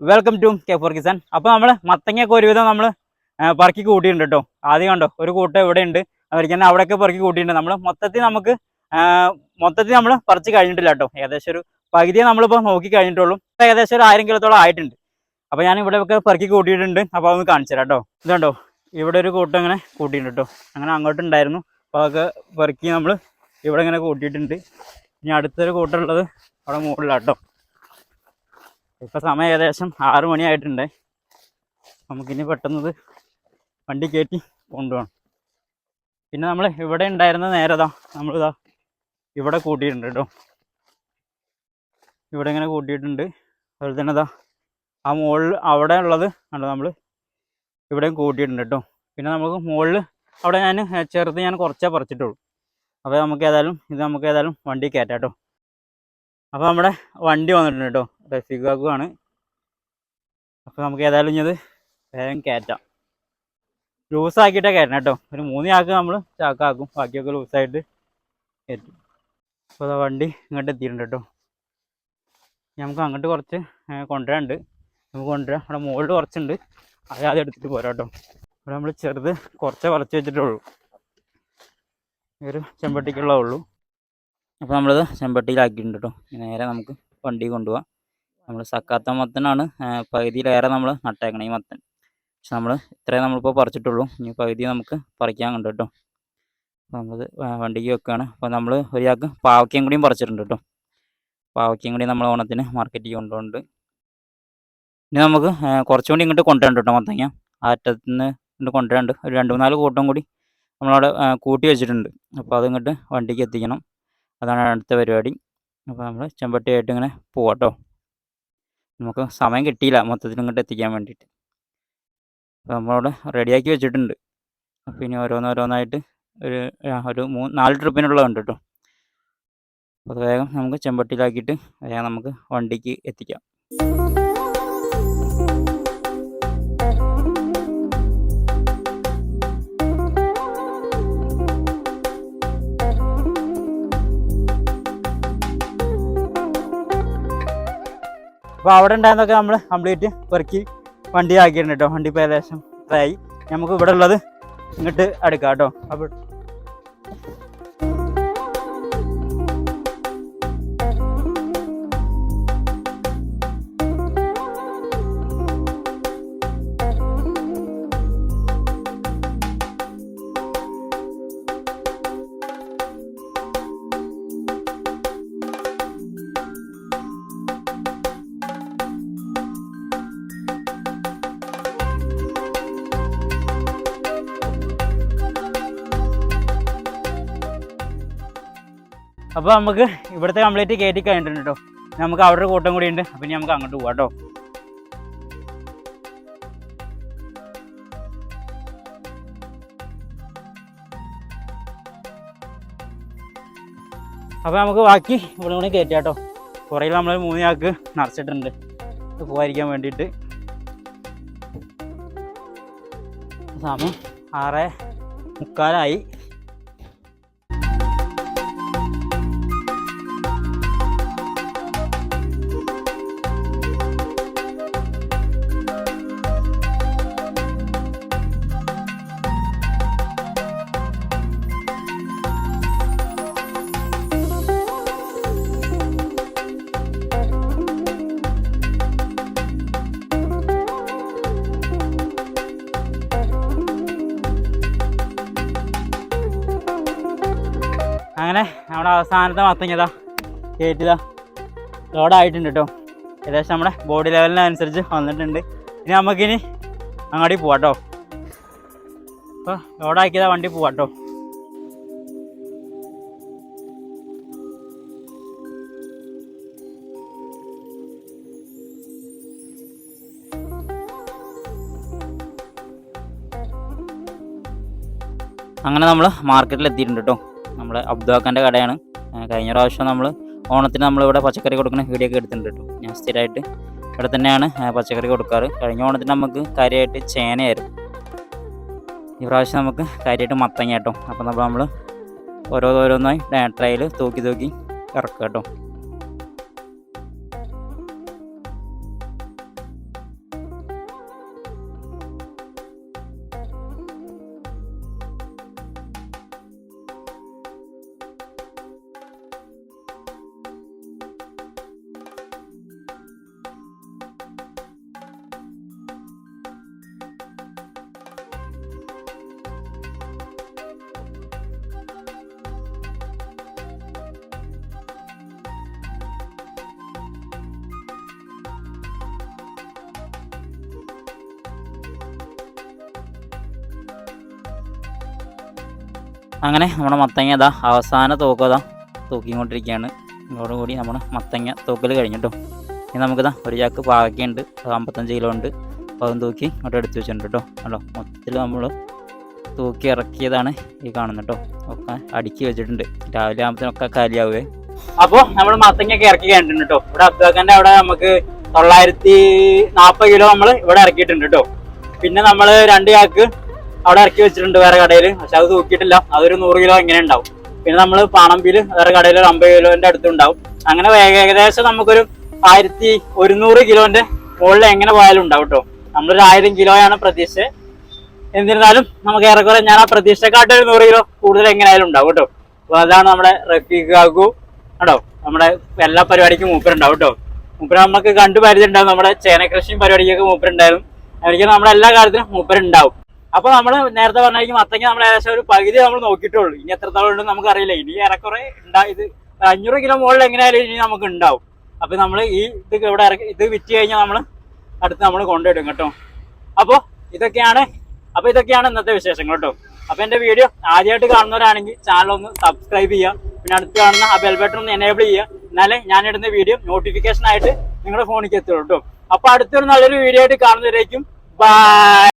Welcome to K four Kisan അപ്പോൾ നമ്മൾ മത്തങ്ങയൊക്കെ ഒരുവിധം നമ്മൾ പറക്കി കൂട്ടിയിട്ടുണ്ട് കേട്ടോ ആദ്യം കണ്ടോ ഒരു കൂട്ടം ഇവിടെ ഉണ്ട്. അവർക്ക് തന്നെ അവിടെയൊക്കെ പറക്കി കൂട്ടിയിട്ടുണ്ട്. നമ്മൾ മൊത്തത്തിൽ നമുക്ക് മൊത്തത്തിൽ നമ്മൾ പറിച്ച് കഴിഞ്ഞിട്ടില്ല കേട്ടോ ഏകദേശം ഒരു പകുതിയെ നമ്മളിപ്പോൾ നോക്കി കഴിഞ്ഞിട്ടുള്ളൂ. ഏകദേശം ഒരു ആയിരം കിലോത്തോളം ആയിട്ടുണ്ട്. അപ്പോൾ ഞാൻ ഇവിടെയൊക്കെ പറക്കി കൂട്ടിയിട്ടുണ്ട്. അപ്പോൾ അതൊന്ന് കാണിച്ചു തരാം കേട്ടോ ഇതുണ്ടോ ഇവിടെ ഒരു കൂട്ടം ഇങ്ങനെ കൂട്ടിയിട്ടുണ്ട് കേട്ടോ അങ്ങനെ അങ്ങോട്ടുണ്ടായിരുന്നു അപ്പോൾ അതൊക്കെ പറക്കി നമ്മൾ ഇവിടെ ഇങ്ങനെ കൂട്ടിയിട്ടുണ്ട്. ഇനി അടുത്തൊരു കൂട്ടം ഉള്ളത് അവിടെ മുകളിലാട്ടോ ഇപ്പൊ സമയം ഏകദേശം ആറു മണിയായിട്ടുണ്ട്. നമുക്കിനി പെട്ടെന്നത് വണ്ടി കയറ്റി കൊണ്ടുപോകണം പിന്നെ നമ്മൾ ഇവിടെ ഉണ്ടായിരുന്ന നേരതാ നമ്മളിതാ ഇവിടെ കൂട്ടിയിട്ടുണ്ട് കേട്ടോ ഇവിടെ ഇങ്ങനെ കൂട്ടിയിട്ടുണ്ട്. അതുപോലെ തന്നെ ഇതാ ആ മുകളിൽ അവിടെ ഉള്ളത് കണ്ടോ നമ്മൾ ഇവിടെയും കൂട്ടിയിട്ടുണ്ട് കേട്ടോ പിന്നെ നമുക്ക് മുകളിൽ അവിടെ ഞാൻ ചെറുത് ഞാൻ കുറച്ചേ പറിച്ചിട്ടുള്ളൂ. അപ്പോൾ നമുക്ക് ഏതായാലും ഇത് നമുക്ക് ഏതായാലും വണ്ടി കയറ്റാം കേട്ടോ അപ്പോൾ നമ്മുടെ വണ്ടി വന്നിട്ടുണ്ട് കേട്ടോ. റഫീഖാക്കു ആണ്. അപ്പോൾ നമുക്ക് ഏതായാലും ഇനി വേഗം കയറ്റാം. ലൂസാക്കിയിട്ടേ കയറ്റണം കേട്ടോ. ഒരു മൂന്ന് ചാക്ക് നമ്മൾ ചാക്കാക്കും ബാക്കിയൊക്കെ ലൂസായിട്ട് കയറ്റും. അപ്പോൾ അതാ വണ്ടി ഇങ്ങോട്ട് എത്തിയിട്ടുണ്ട് കേട്ടോ. നമുക്ക് അങ്ങോട്ട് കുറച്ച് കൊണ്ടുവരാനുണ്ട്. നമുക്ക് കൊണ്ടുവരാം. അവിടെ മുകളിൽ കുറച്ചുണ്ട്. അത് എടുത്തിട്ട് പോരാ കേട്ടോ. ഇവിടെ നമ്മൾ ചെറുത് കുറച്ചേ വളച്ച് വെച്ചിട്ടുള്ളൂ ഒരു ചെമ്പട്ടിക്കുള്ള ഉള്ളൂ. അപ്പോൾ നമ്മളിത് ചെമ്പട്ടിയിലാക്കിയിട്ടുണ്ട് കേട്ടോ നേരെ നമുക്ക് വണ്ടി കൊണ്ടുപോകാം നമ്മൾ സക്കാത്ത മത്തനാണ്. പകുതിയിലേറെ നമ്മൾ നട്ടേക്കണം ഈ മത്തൻ. പക്ഷെ നമ്മൾ ഇത്രയും നമ്മളിപ്പോൾ പറിച്ചിട്ടുള്ളൂ. ഇനി പകുതി നമുക്ക് പറിക്കാൻ ഉണ്ട് കേട്ടോ അപ്പോൾ നമ്മളത് വണ്ടിക്ക് വെക്കുകയാണ് അപ്പോൾ നമ്മൾ ഒരാൾക്ക് പാവയ്ക്കയും കൂടിയും പറിച്ചിട്ടുണ്ട് കേട്ടോ പാവയ്ക്കയും കൂടി നമ്മൾ ഓണത്തിന് മാർക്കറ്റിൽ കൊണ്ടുപോകുന്നുണ്ട് ഇനി നമുക്ക് കുറച്ചും കൂടി ഇങ്ങോട്ട് കൊണ്ടുവരണ്ട കേട്ടോ മത്തങ്ങ. ആ അറ്റത്ത് നിന്ന് ഇങ്ങോട്ട് കൊണ്ടുവരണ്ട്. ഒരു രണ്ട് മൂന്നാൽ കൂട്ടം കൂടി നമ്മളവിടെ കൂട്ടി വെച്ചിട്ടുണ്ട്. അപ്പോൾ അതിങ്ങോട്ട് വണ്ടിക്ക് എത്തിക്കണം. അതാണ് അടുത്ത പരിപാടി. അപ്പോൾ നമ്മൾ ചെമ്പട്ടിയായിട്ട് ഇങ്ങനെ പോവാട്ടോ. നമുക്ക് സമയം കിട്ടിയില്ല. മൊത്തത്തിൽ ഇങ്ങോട്ട് എത്തിക്കാൻ വേണ്ടിയിട്ട്. അപ്പോൾ നമ്മളവിടെ റെഡിയാക്കി വെച്ചിട്ടുണ്ട്. അപ്പോൾ ഇനി ഓരോന്നോരോന്നായിട്ട് ഒരു ഒരു മൂന്ന് നാല് ട്രിപ്പിനുള്ളതുണ്ട് കേട്ടോ അപ്പോൾ വേഗം നമുക്ക് ചെമ്പട്ടിയിലാക്കിയിട്ട് വേഗം നമുക്ക് വണ്ടിക്ക് എത്തിക്കാം. അപ്പോൾ അവിടെ ഉണ്ടായിരുന്നൊക്കെ നമ്മൾ കംപ്ലീറ്റ് പെറുക്കി വണ്ടി ആക്കിയിട്ടുണ്ട് കേട്ടോ വണ്ടി ഇപ്പോൾ ഏകദേശം ഇതായി. നമുക്ക് ഇവിടെ ഉള്ളത് ഇങ്ങോട്ട് അടുക്കാം കേട്ടോ അപ്പോൾ അപ്പോൾ നമുക്ക് ഇവിടുത്തെ കംപ്ലീറ്റ് കയറ്റി കഴിഞ്ഞിട്ടുണ്ട് കേട്ടോ നമുക്ക് അവിടെ ഒരു കൂട്ടം കൂടി ഉണ്ട്. അപ്പം ഇനി നമുക്ക് അങ്ങോട്ട് പോകാം കേട്ടോ അപ്പോൾ നമുക്ക് ബാക്കി ഇവിടെ കൂടി കയറ്റാം കേട്ടോ കുറേ നമ്മൾ മൂന്ന് ചാക്ക് നിറച്ചിട്ടുണ്ട്. പോകാതിരിക്കാൻ വേണ്ടിയിട്ട്. സമയം ആറ് മുക്കാലായി. അങ്ങനെ നമ്മുടെ അവസാനത്തെ മത്തങ്ങതാ കയറ്റിതാ ലോഡായിട്ടുണ്ട് കേട്ടോ ഏകദേശം നമ്മുടെ ബോഡി ലെവലിനനുസരിച്ച് വന്നിട്ടുണ്ട്. ഇനി നമുക്കിനി അങ്ങോട്ട് പോവാട്ടോ അപ്പോൾ ലോഡാക്കിയതാ വണ്ടി പോവാട്ടോ അങ്ങനെ നമ്മൾ മാർക്കറ്റിൽ എത്തിയിട്ടുണ്ട് കേട്ടോ നമ്മുടെ അബ്ദുവാക്കാന്റെ കടയാണ്. കഴിഞ്ഞ പ്രാവശ്യം നമ്മൾ ഓണത്തിന് നമ്മളിവിടെ പച്ചക്കറി കൊടുക്കുന്ന വീഡിയോ ഒക്കെ എടുത്തിട്ടുണ്ട് ഞാൻ സ്ഥിരമായിട്ട് ഇവിടെ തന്നെയാണ് പച്ചക്കറി കൊടുക്കാറ്. കഴിഞ്ഞ ഓണത്തിന് നമുക്ക് കാര്യമായിട്ട് ചേനയായിരുന്നു. ഈ പ്രാവശ്യം നമുക്ക് കാര്യമായിട്ട് മത്തങ്ങ കേട്ടോ. അപ്പോൾ നമ്മൾ നമ്മൾ ഓരോന്നോരോന്നായി ട്രയൽ തൂക്കി തൂക്കി ഇറക്കുക കേട്ടോ. അങ്ങനെ നമ്മുടെ മത്തങ്ങ ഇതാ അവസാന തോക്കതാ തൂക്കിക്കൊണ്ടിരിക്കുകയാണ്. ഇതോടുകൂടി നമ്മുടെ മത്തങ്ങ തൂക്കൽ കഴിഞ്ഞിട്ടോ. ഇനി നമുക്കിതാ ഒരു ചാക്ക് അത് അമ്പത്തഞ്ച് കിലോ ഉണ്ട്. അതും തൂക്കി ഇങ്ങോട്ട് എടുത്ത് വെച്ചിട്ടുണ്ട് കേട്ടോ. കണ്ടോ? മൊത്തത്തിൽ നമ്മൾ തൂക്കി ഇറക്കിയതാണ് ഈ കാണുന്നത് കേട്ടോ. ഒക്കെ അടുക്കി വെച്ചിട്ടുണ്ട്. രാവിലെ ആകുമ്പോഴത്തേനൊക്കെ കാലിയാവുകയെ അപ്പോൾ നമ്മൾ മത്തങ്ങയൊക്കെ ഇറക്കി കഴിഞ്ഞിട്ടുണ്ട് കേട്ടോ. ഇവിടെ അബ്ദുഖാന്റെ അവിടെ നമുക്ക് തൊള്ളായിരത്തി നാൽപ്പത് കിലോ നമ്മൾ ഇവിടെ ഇറക്കിയിട്ടുണ്ട് കേട്ടോ. പിന്നെ നമ്മൾ രണ്ട് ചാക്ക് അവിടെ ഇറക്കി വെച്ചിട്ടുണ്ട് വേറെ കടയിൽ പക്ഷെ അത് തൂക്കിയിട്ടില്ല. അതൊരു നൂറ് കിലോ ഇങ്ങനെ ഉണ്ടാവും. പിന്നെ നമ്മൾ പാണമ്പിയിൽ വേറെ കടയിൽ ഒരു അമ്പത് കിലോന്റെ അടുത്തുണ്ടാവും അങ്ങനെ ഏക- ഏകദേശം നമുക്കൊരു ആയിരത്തി ഒരുന്നൂറ് കിലോന്റെ മുകളിൽ എങ്ങനെ പോയാലും ഉണ്ടാവും കേട്ടോ നമ്മളൊരു ആയിരം കിലോയാണ് പ്രതീക്ഷ എന്നിരുന്നാലും നമുക്ക് ഏറെക്കുറെ ഞാൻ ആ പ്രതീക്ഷക്കാട്ട് ഒരു നൂറ് കിലോ കൂടുതൽ എങ്ങനെയായാലും ഉണ്ടാവും കേട്ടോ അപ്പൊ അതാണ് നമ്മുടെ റഫീഖ് കേട്ടോ നമ്മുടെ എല്ലാ പരിപാടിക്കും മൂപ്പരുണ്ടാവും കേട്ടോ മൂപ്പര് നമുക്ക് കണ്ടു പരിചയം ഉണ്ടാവും നമ്മുടെ ചേന കൃഷിയും പരിപാടിക്കൊക്കെ മൂപ്പരുണ്ടായിരുന്നു എനിക്ക് നമ്മുടെ എല്ലാ കാര്യത്തിലും മൂപ്പരുണ്ടാവും. അപ്പൊ നമ്മൾ നേരത്തെ പറഞ്ഞു മത്തങ്ങ നമ്മൾ ഏകദേശം ഒരു പകുതി നമ്മൾ നോക്കിയിട്ടുള്ളൂ. ഇനി എത്രത്തോളം ഉണ്ടെന്ന് നമുക്കറിയില്ല. ഇനി ഏറെക്കുറെ ഉണ്ടായി ഇത് അഞ്ഞൂറ് കിലോ മുകളിൽ എങ്ങനെയായാലും ഇനി നമുക്ക് ഉണ്ടാവും. അപ്പൊ നമ്മൾ ഈ ഇത് ഇവിടെ ഇത് വിറ്റ് കഴിഞ്ഞാൽ നമ്മൾ അടുത്ത് നമ്മൾ കൊണ്ടുവരും കേട്ടോ. അപ്പോൾ ഇതൊക്കെയാണ് അപ്പൊ ഇതൊക്കെയാണ് ഇന്നത്തെ വിശേഷങ്ങൾ കേട്ടോ. അപ്പൊ എന്റെ വീഡിയോ ആദ്യമായിട്ട് കാണുന്നവരാണെങ്കിൽ ചാനൽ ഒന്ന് സബ്സ്ക്രൈബ് ചെയ്യാം പിന്നെ അടുത്ത് കാണുന്ന ആ ബെൽ ബട്ടൺ ഒന്ന് എനേബിൾ ചെയ്യുക. എന്നാലേ ഇടുന്ന വീഡിയോ നോട്ടിഫിക്കേഷൻ ആയിട്ട് നിങ്ങളുടെ ഫോണിലേക്ക് എത്തുള്ളൂ കേട്ടോ. അപ്പൊ അടുത്തൊരു നല്ലൊരു വീഡിയോ ആയിട്ട് കാണുന്നവരേക്കും ബൈ